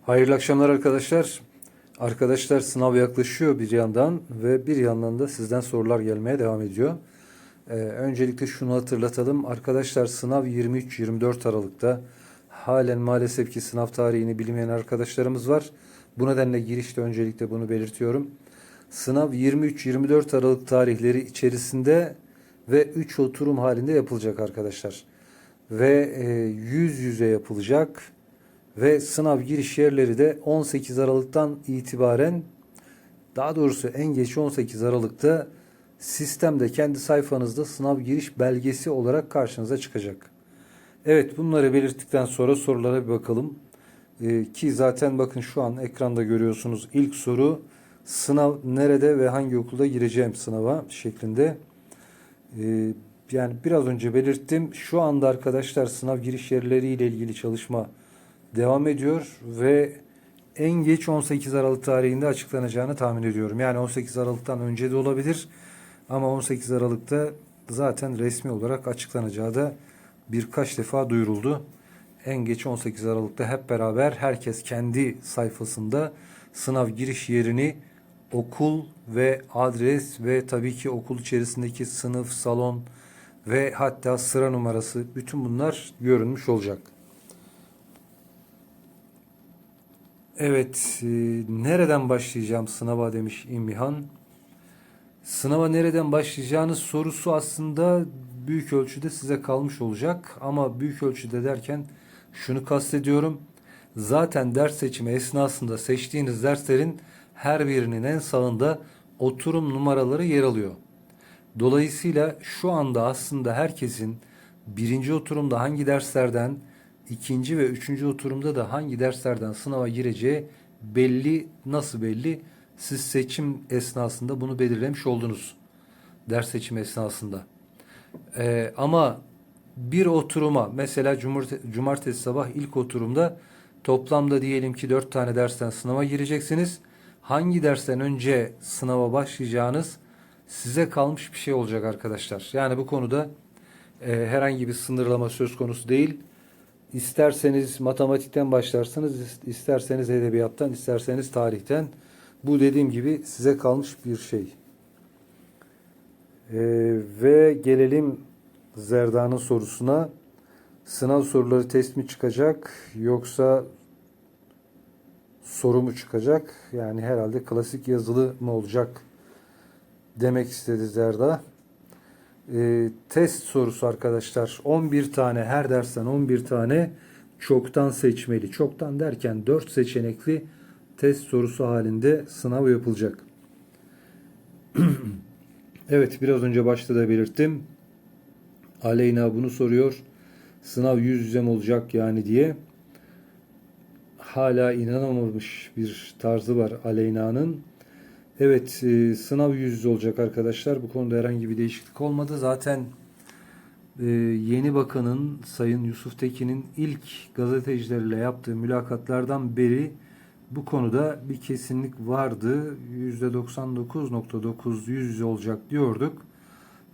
Hayırlı akşamlar arkadaşlar. Arkadaşlar sınav yaklaşıyor bir yandan ve bir yandan da sizden sorular gelmeye devam ediyor. Ee, öncelikle şunu hatırlatalım. Arkadaşlar sınav 23-24 Aralık'ta. Halen maalesef ki sınav tarihini bilmeyen arkadaşlarımız var. Bu nedenle girişte öncelikle bunu belirtiyorum. Sınav 23-24 Aralık tarihleri içerisinde ve 3 oturum halinde yapılacak arkadaşlar. Ve e, yüz yüze yapılacak ve sınav giriş yerleri de 18 Aralık'tan itibaren daha doğrusu en geç 18 Aralık'ta sistemde kendi sayfanızda sınav giriş belgesi olarak karşınıza çıkacak. Evet bunları belirttikten sonra sorulara bir bakalım. Ee, ki zaten bakın şu an ekranda görüyorsunuz ilk soru sınav nerede ve hangi okulda gireceğim sınava şeklinde. Ee, yani biraz önce belirttim. Şu anda arkadaşlar sınav giriş yerleriyle ilgili çalışma devam ediyor ve en geç 18 Aralık tarihinde açıklanacağını tahmin ediyorum. Yani 18 Aralık'tan önce de olabilir ama 18 Aralık'ta zaten resmi olarak açıklanacağı da birkaç defa duyuruldu. En geç 18 Aralık'ta hep beraber herkes kendi sayfasında sınav giriş yerini okul ve adres ve tabii ki okul içerisindeki sınıf, salon ve hatta sıra numarası bütün bunlar görünmüş olacak. Evet, e, nereden başlayacağım sınava demiş İmmihan. Sınava nereden başlayacağınız sorusu aslında büyük ölçüde size kalmış olacak. Ama büyük ölçüde derken şunu kastediyorum. Zaten ders seçimi esnasında seçtiğiniz derslerin her birinin en sağında oturum numaraları yer alıyor. Dolayısıyla şu anda aslında herkesin birinci oturumda hangi derslerden, ikinci ve üçüncü oturumda da hangi derslerden sınava gireceği belli. Nasıl belli? Siz seçim esnasında bunu belirlemiş oldunuz. Ders seçimi esnasında. Ee, ama bir oturuma mesela cumartesi, cumartesi sabah ilk oturumda toplamda diyelim ki dört tane dersten sınava gireceksiniz. Hangi dersten önce sınava başlayacağınız size kalmış bir şey olacak arkadaşlar. Yani bu konuda e, herhangi bir sınırlama söz konusu değil. İsterseniz matematikten başlarsınız, isterseniz edebiyattan, isterseniz tarihten. Bu dediğim gibi size kalmış bir şey. Ee, ve gelelim Zerda'nın sorusuna. Sınav soruları test mi çıkacak yoksa soru mu çıkacak? Yani herhalde klasik yazılı mı olacak demek istedi Zerda. Ee, test sorusu arkadaşlar 11 tane her dersten 11 tane çoktan seçmeli. Çoktan derken 4 seçenekli test sorusu halinde sınav yapılacak. evet biraz önce başta da belirttim. Aleyna bunu soruyor. Sınav yüz yüze mi olacak yani diye. Hala inanamamış bir tarzı var Aleyna'nın. Evet e, sınav yüz yüze olacak arkadaşlar. Bu konuda herhangi bir değişiklik olmadı. Zaten e, yeni bakanın Sayın Yusuf Tekin'in ilk gazetecilerle yaptığı mülakatlardan beri bu konuda bir kesinlik vardı. %99.9 yüz yüze olacak diyorduk.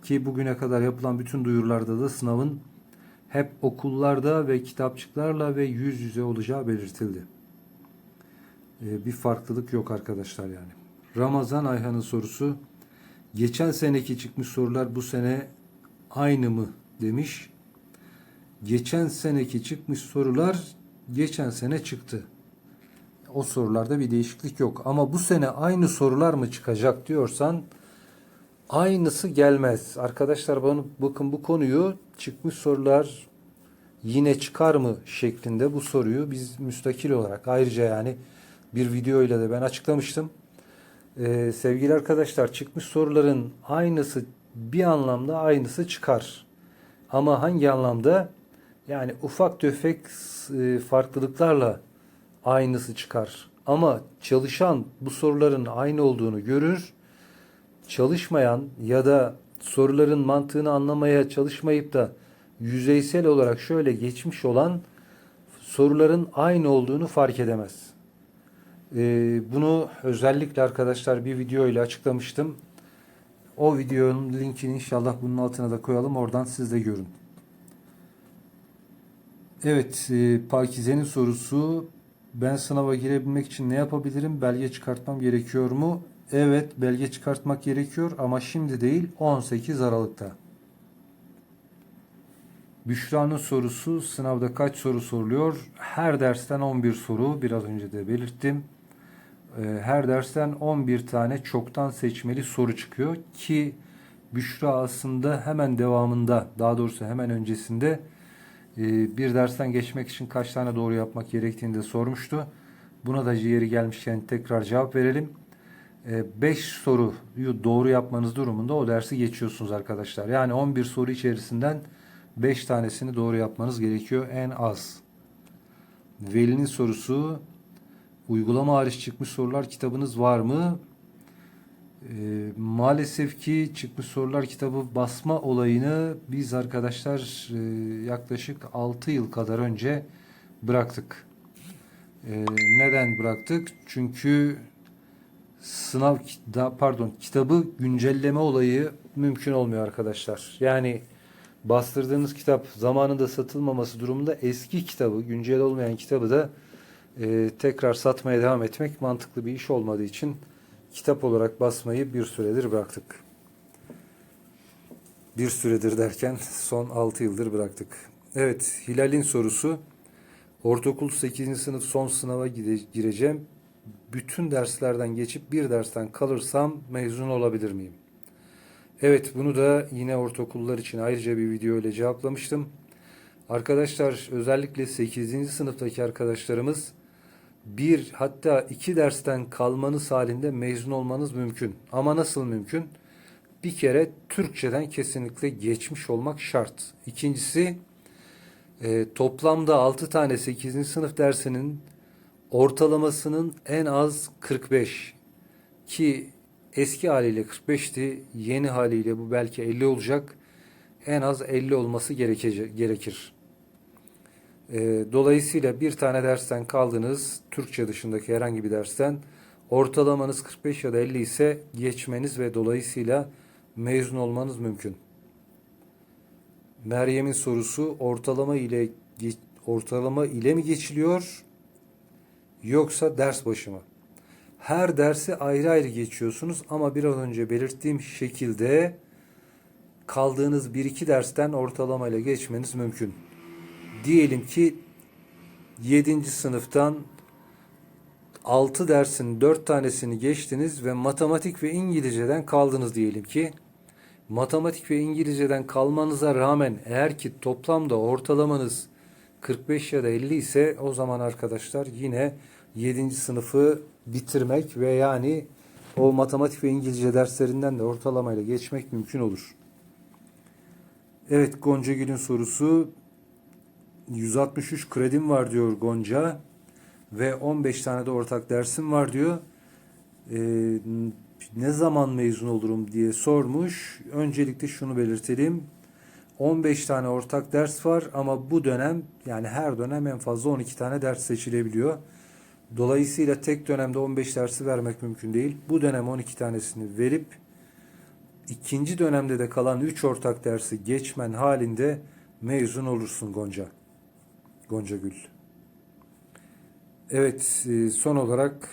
Ki bugüne kadar yapılan bütün duyurularda da sınavın hep okullarda ve kitapçıklarla ve yüz yüze olacağı belirtildi. E, bir farklılık yok arkadaşlar yani. Ramazan Ayhan'ın sorusu. Geçen seneki çıkmış sorular bu sene aynı mı demiş. Geçen seneki çıkmış sorular geçen sene çıktı. O sorularda bir değişiklik yok. Ama bu sene aynı sorular mı çıkacak diyorsan aynısı gelmez. Arkadaşlar bakın bu konuyu çıkmış sorular yine çıkar mı şeklinde bu soruyu biz müstakil olarak ayrıca yani bir video ile de ben açıklamıştım. Ee, sevgili arkadaşlar çıkmış soruların aynısı bir anlamda aynısı çıkar. Ama hangi anlamda? Yani ufak tefek e, farklılıklarla aynısı çıkar. Ama çalışan bu soruların aynı olduğunu görür. Çalışmayan ya da soruların mantığını anlamaya çalışmayıp da yüzeysel olarak şöyle geçmiş olan soruların aynı olduğunu fark edemez. Ee, bunu özellikle arkadaşlar bir video ile açıklamıştım. O videonun linkini inşallah bunun altına da koyalım. Oradan siz de görün. Evet, e, Pakize'nin sorusu Ben sınava girebilmek için ne yapabilirim? Belge çıkartmam gerekiyor mu? Evet, belge çıkartmak gerekiyor ama şimdi değil, 18 Aralık'ta. Büşra'nın sorusu sınavda kaç soru soruluyor? Her dersten 11 soru. Biraz önce de belirttim. Ee, Her dersten 11 tane çoktan seçmeli soru çıkıyor ki Büşra aslında hemen devamında, daha doğrusu hemen öncesinde e, bir dersten geçmek için kaç tane doğru yapmak gerektiğini de sormuştu. Buna da yeri gelmişken tekrar cevap verelim. 5 soruyu doğru yapmanız durumunda o dersi geçiyorsunuz arkadaşlar. Yani 11 soru içerisinden 5 tanesini doğru yapmanız gerekiyor en az. Veli'nin sorusu uygulama hariç çıkmış sorular kitabınız var mı? Ee, maalesef ki çıkmış sorular kitabı basma olayını biz arkadaşlar e, yaklaşık 6 yıl kadar önce bıraktık. Ee, neden bıraktık? Çünkü sınav da, pardon kitabı güncelleme olayı mümkün olmuyor arkadaşlar. Yani bastırdığınız kitap zamanında satılmaması durumunda eski kitabı, güncel olmayan kitabı da e, tekrar satmaya devam etmek mantıklı bir iş olmadığı için kitap olarak basmayı bir süredir bıraktık. Bir süredir derken son 6 yıldır bıraktık. Evet, Hilal'in sorusu. Ortaokul 8. sınıf son sınava gireceğim. Bütün derslerden geçip bir dersten kalırsam mezun olabilir miyim? Evet, bunu da yine ortaokullar için ayrıca bir video ile cevaplamıştım. Arkadaşlar özellikle 8. sınıftaki arkadaşlarımız bir hatta iki dersten kalmanız halinde mezun olmanız mümkün. Ama nasıl mümkün? Bir kere Türkçeden kesinlikle geçmiş olmak şart. İkincisi e, toplamda 6 tane 8. sınıf dersinin ortalamasının en az 45 ki eski haliyle 45'ti yeni haliyle bu belki 50 olacak en az 50 olması gerekir. E, dolayısıyla bir tane dersten kaldınız Türkçe dışındaki herhangi bir dersten ortalamanız 45 ya da 50 ise geçmeniz ve dolayısıyla mezun olmanız mümkün. Meryem'in sorusu ortalama ile ortalama ile mi geçiliyor yoksa ders başı mı? Her dersi ayrı ayrı geçiyorsunuz ama biraz önce belirttiğim şekilde kaldığınız bir iki dersten ortalama ile geçmeniz mümkün. Diyelim ki 7. sınıftan 6 dersin 4 tanesini geçtiniz ve matematik ve İngilizceden kaldınız diyelim ki. Matematik ve İngilizceden kalmanıza rağmen eğer ki toplamda ortalamanız 45 ya da 50 ise o zaman arkadaşlar yine 7. sınıfı bitirmek ve yani o matematik ve İngilizce derslerinden de ortalamayla geçmek mümkün olur. Evet Gonca Gül'ün sorusu 163 kredim var diyor Gonca ve 15 tane de ortak dersim var diyor. Ee, ne zaman mezun olurum diye sormuş. Öncelikle şunu belirtelim. 15 tane ortak ders var ama bu dönem yani her dönem en fazla 12 tane ders seçilebiliyor. Dolayısıyla tek dönemde 15 dersi vermek mümkün değil. Bu dönem 12 tanesini verip ikinci dönemde de kalan 3 ortak dersi geçmen halinde mezun olursun Gonca. Gonca Gül. Evet, e, son olarak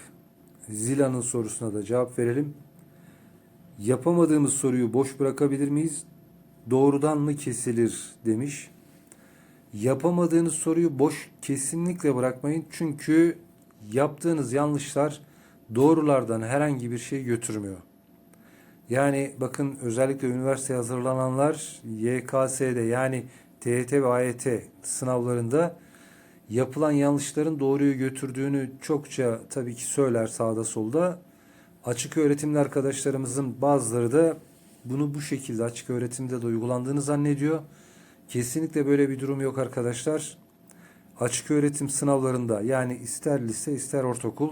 Zila'nın sorusuna da cevap verelim. Yapamadığımız soruyu boş bırakabilir miyiz? Doğrudan mı kesilir demiş. Yapamadığınız soruyu boş kesinlikle bırakmayın. Çünkü yaptığınız yanlışlar doğrulardan herhangi bir şey götürmüyor. Yani bakın özellikle üniversiteye hazırlananlar YKS'de yani TYT ve AYT sınavlarında yapılan yanlışların doğruyu götürdüğünü çokça tabii ki söyler sağda solda. Açık öğretimli arkadaşlarımızın bazıları da bunu bu şekilde açık öğretimde de uygulandığını zannediyor. Kesinlikle böyle bir durum yok arkadaşlar. Açık öğretim sınavlarında yani ister lise ister ortaokul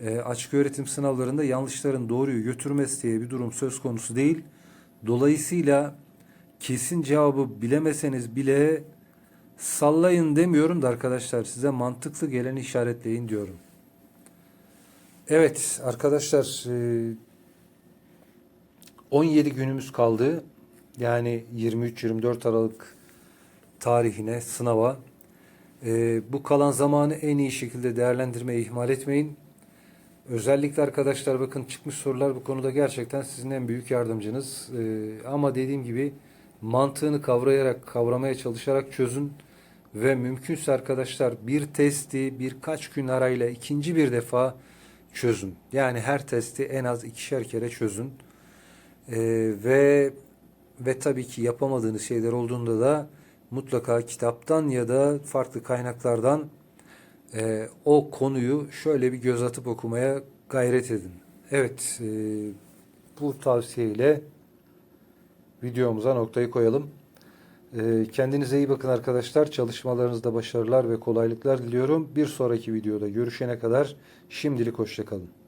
e, açık öğretim sınavlarında yanlışların doğruyu götürmesi diye bir durum söz konusu değil. Dolayısıyla kesin cevabı bilemeseniz bile sallayın demiyorum da arkadaşlar size mantıklı geleni işaretleyin diyorum. Evet arkadaşlar e, 17 günümüz kaldı. Yani 23-24 Aralık tarihine sınava. Ee, bu kalan zamanı en iyi şekilde değerlendirmeyi ihmal etmeyin. Özellikle arkadaşlar bakın çıkmış sorular bu konuda gerçekten sizin en büyük yardımcınız. Ee, ama dediğim gibi mantığını kavrayarak, kavramaya çalışarak çözün. Ve mümkünse arkadaşlar bir testi birkaç gün arayla ikinci bir defa çözün. Yani her testi en az ikişer kere çözün. Ee, ve ve tabii ki yapamadığınız şeyler olduğunda da mutlaka kitaptan ya da farklı kaynaklardan e, o konuyu şöyle bir göz atıp okumaya gayret edin. Evet, e, bu tavsiyeyle videomuza noktayı koyalım. E, kendinize iyi bakın arkadaşlar. Çalışmalarınızda başarılar ve kolaylıklar diliyorum. Bir sonraki videoda görüşene kadar şimdilik hoşçakalın.